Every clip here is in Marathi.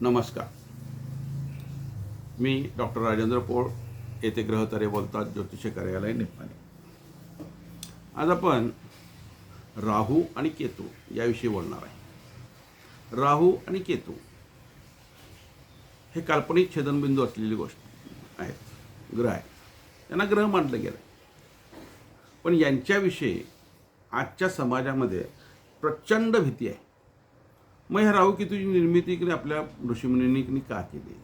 नमस्कार. मी डॉक्टर राजेंद्र पोळ येथे ग्रहतारे बोलतात ज्योतिष कार्यालय निपाणी आज आपण राहू आणि केतू याविषयी बोलणार आहे. राहू आणि केतू हे काल्पनिक छेदनबिंदू असलेली गोष्ट आहेत ग्रह आहेत. त्यांना ग्रह मानलं गेलं पण यांच्याविषयी आजच्या समाजामध्ये प्रचंड भीती आहे. मग ह्या राहू केतूची निर्मिती इकडे आपल्या ऋषीमुनींनी का केली?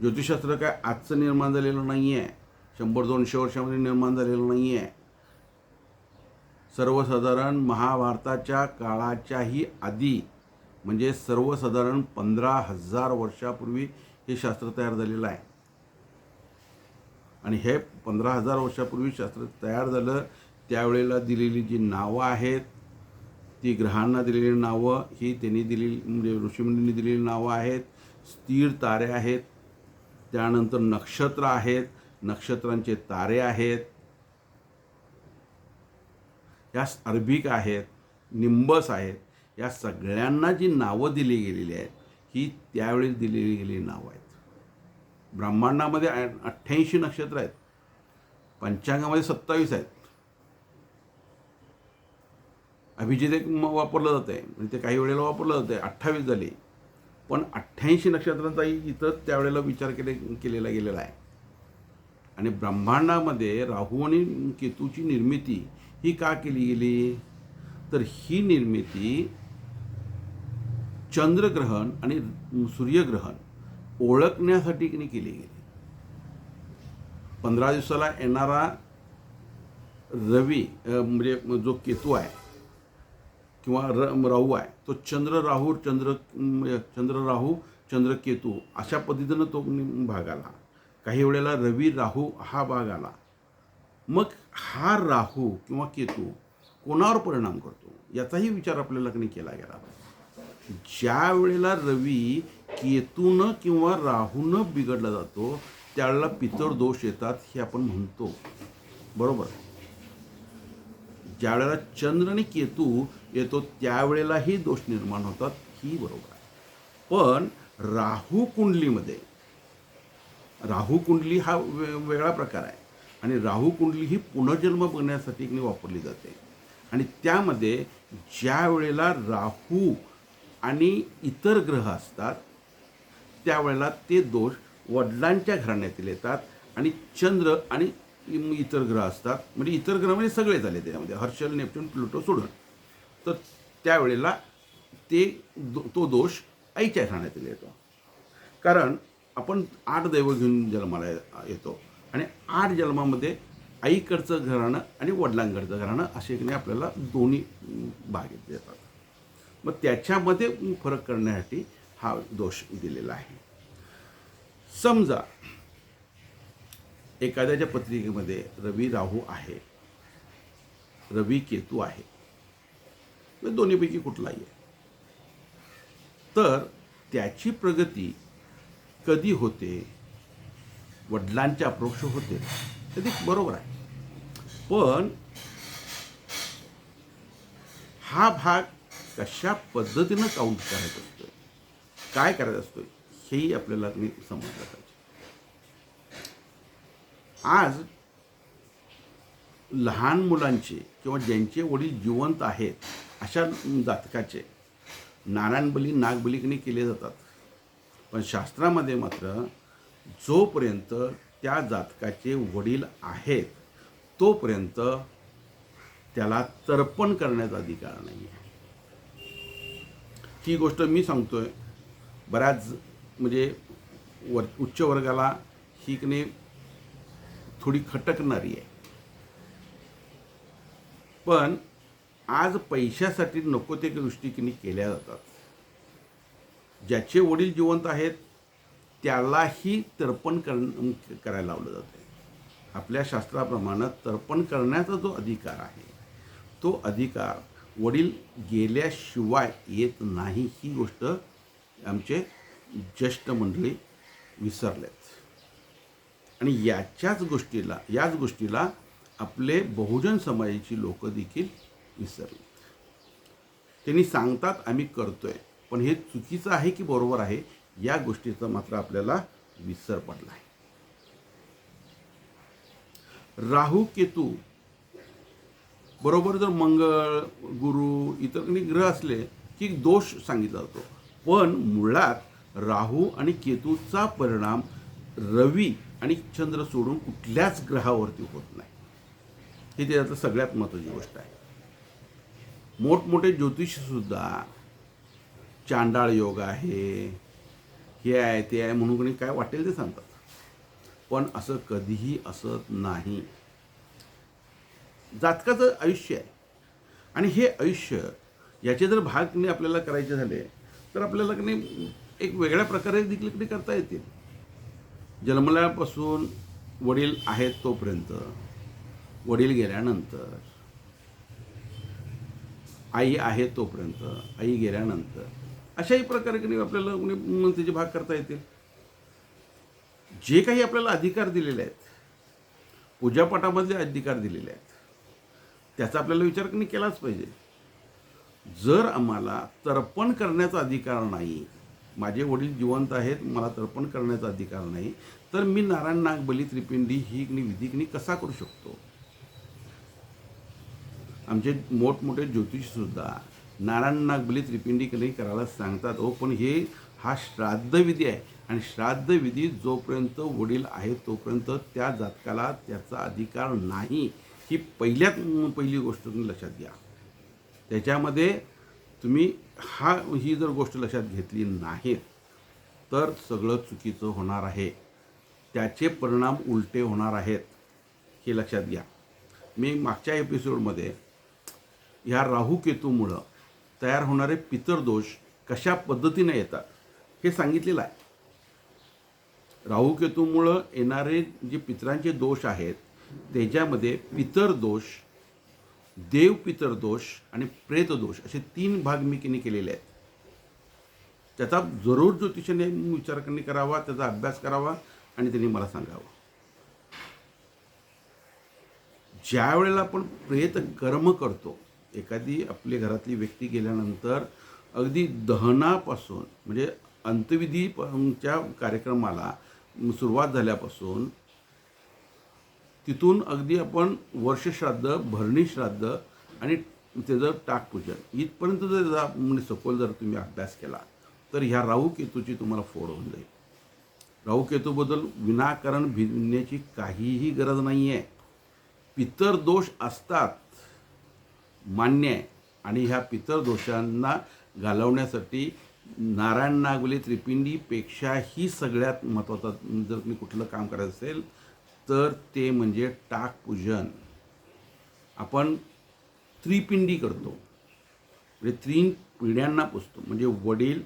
ज्योतिषशास्त्र काय आजचं निर्माण झालेलं नाही आहे शंभर दोनशे वर्षामध्ये निर्माण झालेलं नाही आहे सर्वसाधारण महाभारताच्या काळाच्याही आधी म्हणजे सर्वसाधारण पंधरा हजार वर्षापूर्वी हे शास्त्र तयार झालेलं आहे. आणि हे पंधरा हजार वर्षापूर्वी शास्त्र तयार झालं त्यावेळेला दिलेली जी नावं आहेत ती ग्रहांना दिलेली नावं ही त्यांनी दिलेली म्हणजे ऋषीमुनींनी दिलेली नावं आहेत. स्थिर तारे आहेत. त्यानंतर नक्षत्र आहेत. नक्षत्रांचे तारे आहेत. या अरबिक आहेत. निंबस आहेत. या सगळ्यांना जी नावं दिली गेलेली आहेत ही त्यावेळी दिलेली गेलेली नावं आहेत. ब्रह्मांडामध्ये अठ्ठ्याऐंशी नक्षत्र आहेत. पंचांगामध्ये सत्तावीस आहेत. अभिजित एक म- वापरलं जातं आहे म्हणजे ते काही वेळेला वापरलं जातं आहे अठ्ठावीस झाले. पण अठ्ठ्याऐंशी नक्षत्रांचाही इथं त्यावेळेला विचार केले केलेला गेलेला आहे. आणि ब्रह्मांडामध्ये राहू आणि केतूची निर्मिती ही का केली गेली? तर ही निर्मिती चंद्रग्रहण आणि सूर्यग्रहण ओळखण्यासाठी केली गेली. पंधरा दिवसाला येणारा रवी म्हणजे जो केतू आहे किंवा र राहू आहे. तो चंद्र राहू चंद्र चंद्र राहू चंद्रकेतू अशा पद्धतीनं तो भाग आला. काही वेळेला रवी राहू हा भाग आला. मग हा राहू किंवा केतू कोणावर परिणाम करतो? याचाही विचार आपल्याला लग्न केला गेला? ज्या वेळेला रवी केतूनं किंवा राहूनं बिघडला जातो त्यावेळेला पितळ दोष येतात हे आपण म्हणतो. बरोबर? ज्या वेळेला चंद्र आणि केतू येतो त्यावेळेलाही दोष निर्माण होतात ही बरोबर आहे. पण राहू कुंडलीमध्ये राहू कुंडली हा वे वेगळा प्रकार आहे. आणि राहू कुंडली ही पुनर्जन्म बघण्यासाठी वापरली जाते. आणि त्यामध्ये ज्या वेळेला राहू आणि इतर ग्रह असतात त्यावेळेला ते दोष वडिलांच्या घराण्यातील येतात आणि चंद्र आणि इतर ग्रह असतात. म्हणजे इतर ग्रह म्हणजे सगळे झाले त्याच्यामध्ये. हर्षल नेपच्यून प्लुटो सोडून. तर त्यावेळेला ते दो तो दोष आईच्या ठाण्यातील येतो. कारण आपण आठ दैव घेऊन जन्माला येतो. आणि आठ जन्मामध्ये आईकडचं घराणं आणि वडिलांकडचं घराणं असे की नाही आपल्याला दोन्ही भाग येतात. मग त्याच्यामध्ये फरक करण्यासाठी हा दोष दिलेला आहे. समजा एखाद्याच्या पत्रिकेमध्ये रवी राहू आहे रवी केतू आहे दोन्हीपैकी कुठलाही आहे. तर त्याची प्रगती कधी होते? वडिलांच्या अप्रोक्ष होते. तर ते बरोबर आहे. पण हा भाग कशा पद्धतीनं काउंट करायचा असतो काय करायचं असतो हेही आपल्याला समजलं पाहिजे. आज लहान मुलांचे किंवा ज्यांचे वडील जिवंत आहेत अशा जातकाचे नारायणबली नागबलिकने केले जातात. पण शास्त्रामध्ये मात्र जोपर्यंत त्या जातकाचे वडील आहेत तोपर्यंत त्याला तर्पण करण्याचा अधिकार नाही आहे. ही गोष्ट मी सांगतोय. बऱ्याच म्हणजे वर उच्च वर्गाला ही की नाही थोडी खटकणारी आहे. पण आज पैशासाठी नको ते गोष्टी केल्या जातात. ज्याचे वडील जिवंत आहेत त्यालाही तर्पण कर करायला लावलं जातं आपल्या शास्त्राप्रमाणे तर्पण करण्याचा जो अधिकार आहे तो अधिकार वडील गेल्याशिवाय येत नाही ही गोष्ट आमचे ज्येष्ठ मंडळी विसरलेत. आणि याच्याच गोष्टीला याच गोष्टीला आपले बहुजन समाजाची लोक देखील विसरली. त्यांनी सांगतात आम्ही करतोय पण हे चुकीचं आहे की बरोबर आहे या गोष्टीचा मात्र आपल्याला विसर पडला आहे. राहू केतू बरोबर जर मंगळ गुरु इतर ग्रह असले की दोष सांगितला जातो. पण मुळात राहू आणि केतूचा परिणाम रवी आणि चंद्र सोडून कुठल्याच ग्रहावरती होत नाही. ही त्याच्यातलं सगळ्यात महत्त्वाची गोष्ट आहे. मोठमोठे ज्योतिषसुद्धा चांडाळ योग आहे हे आहे ते आहे म्हणून कोणी काय वाटेल ते सांगतात. पण असं कधीही असत नाही. जातकाचं आयुष्य आहे. आणि हे आयुष्य याचे जर भाग आपल्याला करायचे झाले तर आपल्याला की एक वेगळ्या प्रकारे देखील करता येतील. जन्मल्यापासून वडील आहेत तोपर्यंत वडील गेल्यानंतर आई आहे तोपर्यंत आई गेल्यानंतर अशाही प्रकारे की आपल्याला की त्याचे भाग करता येतील? जे काही आपल्याला अधिकार दिलेले आहेत पूजापाठामधले अधिकार दिलेले आहेत त्याचा आपल्याला विचार कमी केलाच पाहिजे? जर आम्हाला तर्पण करण्याचा अधिकार नाही माझे वडील जिवंत आहेत मला तर्पण करण्याचा अधिकार नाही तर मी नारायण नाग बली त्रिपिंडी ही की विधी कसा करू शकतो? आमचे मोठमोठे ज्योतिषसुद्धा नारायण नाग बली त्रिपिंडी नाही करायला सांगतात हो पण हे हा श्राद्ध विधी आहे आणि श्राद्ध विधी जोपर्यंत वडील आहेत तोपर्यंत त्या जातकाला त्याचा अधिकार नाही. ही पहिल्यात पहिली गोष्ट तुम्ही लक्षात घ्या. त्याच्यामध्ये तुम्ही हा ही जर गोष्ट लक्षात घेतली नाही तर सगळं चुकीचं होणार आहे. त्याचे परिणाम उलटे होणार आहेत हे लक्षात घ्या. मी मागच्या एपिसोडमध्ये ह्या राहू केतूमुळं तयार होणारे पितरदोष कशा पद्धतीने येतात हे सांगितलेलं आहे. राहू केतूमुळं येणारे जे पितरांचे दोष आहेत त्याच्यामध्ये पितर दोष देव पितर दोष आणि प्रेत दोष असे तीन भाग मी किनी केलेले आहेत. त्याचा जरूर ज्योतिषाने विचार करणे करावा त्याचा अभ्यास करावा आणि त्यांनी मला सांगावं. ज्या वेळेला आपण प्रेत कर्म करतो एखादी आपली घरातली व्यक्ती गेल्यानंतर अगदी दहनापासून म्हणजे अंत्यविधीच्या कार्यक्रमाला सुरुवात झाल्यापासून तिथून अगदी आपण वर्षश्राद्ध भरणी श्राद्ध आणि त्याचं टाकपूजन इथपर्यंत जर त्याचा म्हणजे सखोल जर तुम्ही अभ्यास केला तर ह्या राहू केतूची तुम्हाला फोड होऊन जाईल. राहू केतूबद्दल विनाकारण भिजण्याची काहीही गरज नाही आहे पितर दोष असतात मान्य आहे. आणि ह्या पितर दोषांना घालवण्यासाठी नारायण नागवली त्रिपिंडीपेक्षाही सगळ्यात महत्त्वाचा जर तुम्ही कुठलं काम करायचं असेल तर ते म्हणजे टाकपूजन आपण त्रिपिंडी करतो. म्हणजे तीन पिढ्यांना पुजतो. म्हणजे वडील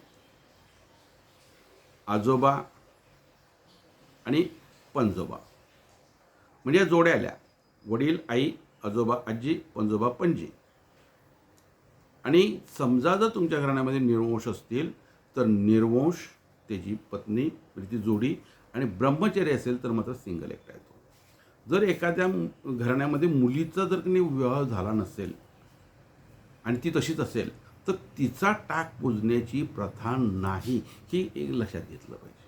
आजोबा आणि पंजोबा. म्हणजे जोड्या आल्या. वडील आई आजोबा आजी पंजोबा पणजी. आणि समजा जर तुमच्या घराण्यामध्ये निर्वंश असतील तर निर्वंश त्याची पत्नी म्हणजे ती जोडी आणि ब्रह्मचर्य असेल तर मात्र सिंगल एकटा येतो. जर एखाद्या घराण्यामध्ये मुलीचा जर काही विवाह झाला नसेल आणि ती तशीच असेल तर तिचा टाक पुजण्याची प्रथा नाही हे एक लक्षात घेतलं पाहिजे.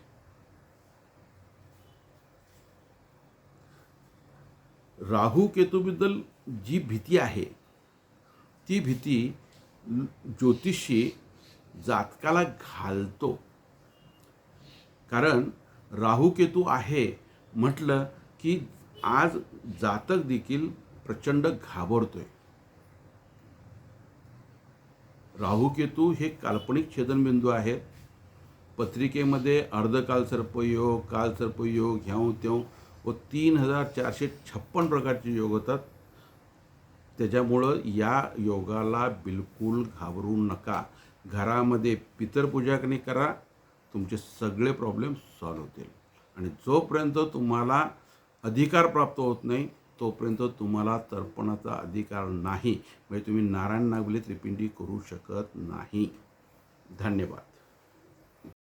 राहू केतूबद्दल जी भीती आहे ती भीती ज्योतिषी जातकाला घालतो. कारण राहू केतू आहे म्हटलं की आज जातक देखील प्रचंड घाबरतोय. राहू केतू हे काल्पनिक छेदनबिंदू आहेत. पत्रिकेमध्ये अर्धकाल सर्पयोग काल सर्पयोग ह्याव त्यों व तीन हजार चारशे छप्पन प्रकारचे योग होतात. त्याच्यामुळं या योगाला बिलकुल घाबरू नका. घरामध्ये पितरपूजा करा. तुमचे सगळे प्रॉब्लेम सॉल्व होतील. आणि जोपर्यंत तुम्हाला अधिकार प्राप्त होत नाही तोपर्यंत तुम्हाला तर्पणाचा अधिकार नाही. म्हणजे तुम्ही नारायण नागवली त्रिपिंडी करू शकत नाही. धन्यवाद.